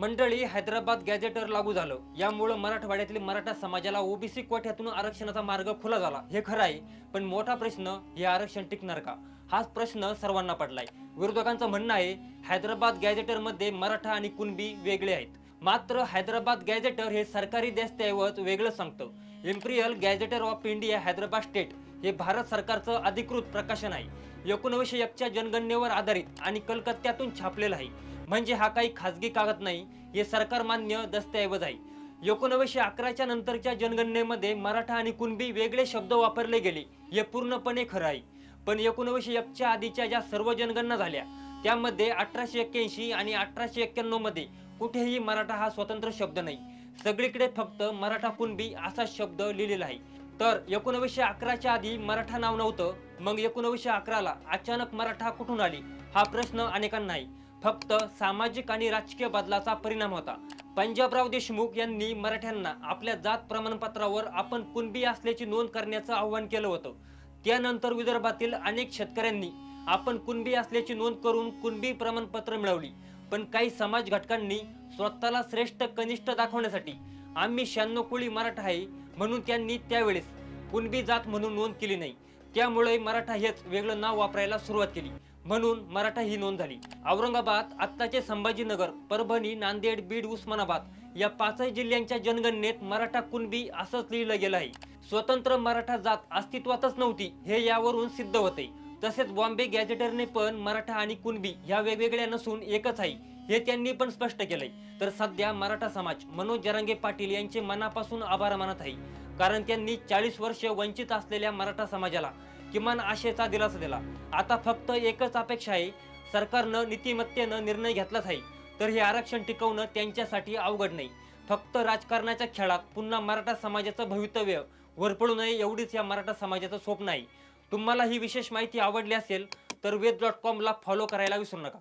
मंडळी हैदराबाद गॅझेटर लागू झालं. यामुळं मराठवाड्यातील मराठा समाजाला ओबीसी कोठ्यातून आरक्षणाचा मार्ग खुला झाला. हे खरं आहे पण मोठा प्रश्न हे आरक्षण टिकणार का? हाच प्रश्न सर्वांना पडलाय. विरोधकांचं म्हणणं आहे हैदराबाद गॅजेटरमध्ये मराठा आणि कुणबी वेगळे आहेत. मात्र हैदराबाद गॅजेटर हे सरकारी दस्तऐवज वेगळं सांगतं. Imperial gazetteer of India Hyderabad state हे भारत सरकारचं अधिकृत प्रकाशन आहे. एकोणीसशे एकच्या जनगणनेवर आधारित आणि कलकत्त्यातून छापलेलं आहे. म्हणजे हा काही खाजगी कागद नाही हे सरकार मान्य दस्तऐवज आहे. एकोणीसशे अकराच्या नंतरच्या जनगणनेमध्ये मराठा आणि कुणबी वेगळे शब्द वापरले गेले हे पूर्णपणे खरं आहे. पण एकोणीसशे एकच्या आधीच्या ज्या सर्व जनगणना झाल्या त्यामध्ये अठराशे एक्क्याऐंशी आणि अठराशे एक्क्याण्णवमध्ये कुठेही मराठा हा स्वतंत्र शब्द नाही. सगळीकडे फक्त मराठा कुणबी असा शब्द लिहिलेला आहे. तर एकोणीसशे अकराच्या आधी मराठा नाव नव्हतं मग एकोणीसशे अकराला अचानक मराठा कुठून आली? हा प्रश्न अनेकांना आहे फक्त सामाजिक आणि राजकीय बदलाचा परिणाम होता. पंजाबराव देशमुख यांनी मराठ्यांना आपल्या जात प्रमाणपत्रावर आपण कुणबी असल्याची नोंद करण्याचं आवाहन केलं होतं. त्यानंतर विदर्भातील अनेक शेतकऱ्यांनी आपण कुणबी असल्याची नोंद करून कुणबी प्रमाणपत्र मिळवली. पण काही समाज घटकांनी स्वतःला श्रेष्ठ कनिष्ठ दाखवण्यासाठी आम्ही शहाण्णव कोळी मराठा आहे म्हणून त्यांनी त्यावेळेस कुणबी जात म्हणून नोंद केली नाही. त्यामुळे मराठा हेच वेगळं नाव वापरायला सुरुवात केली. म्हणून मराठा ही नोंद झाली. औरंगाबाद आत्ताचे संभाजीनगर परभणी नांदेड बीड उस्मानाबाद या पाचही जिल्ह्यांच्या जनगणनेत मराठा कुणबी असंच लिहिलं गेलं आहे. स्वतंत्र मराठा जात अस्तित्वातच नव्हती हे यावरून सिद्ध होते. तसेच बॉम्बे गॅजेटरने पण मराठा आणि कुणबी ह्या वेगवेगळ्या नसून एकच आहे हे त्यांनी पण स्पष्ट केलंय. तर सध्या मराठा समाज मनोज जरांगे पाटील यांचे मनापासून आभार मानत आहे कारण त्यांनी चाळीस वर्ष वंचित असलेल्या मराठा समाजाला किमान आशेचा दिलासा दिला. आता फक्त एकच अपेक्षा आहे सरकारनं नीतिमत्तेनं निर्णय घेतलाच आहे तर हे आरक्षण टिकवणं त्यांच्यासाठी अवघड नाही. फक्त राजकारणाच्या खेळात पुन्हा मराठा समाजाचं भवितव्य वरपडू नये एवढीच या मराठा समाजाचं स्वप्न आहे. तुम्हाला ही विशेष माहिती आवडली असेल तर वेद डॉट कॉमला फॉलो करायला विसरू नका.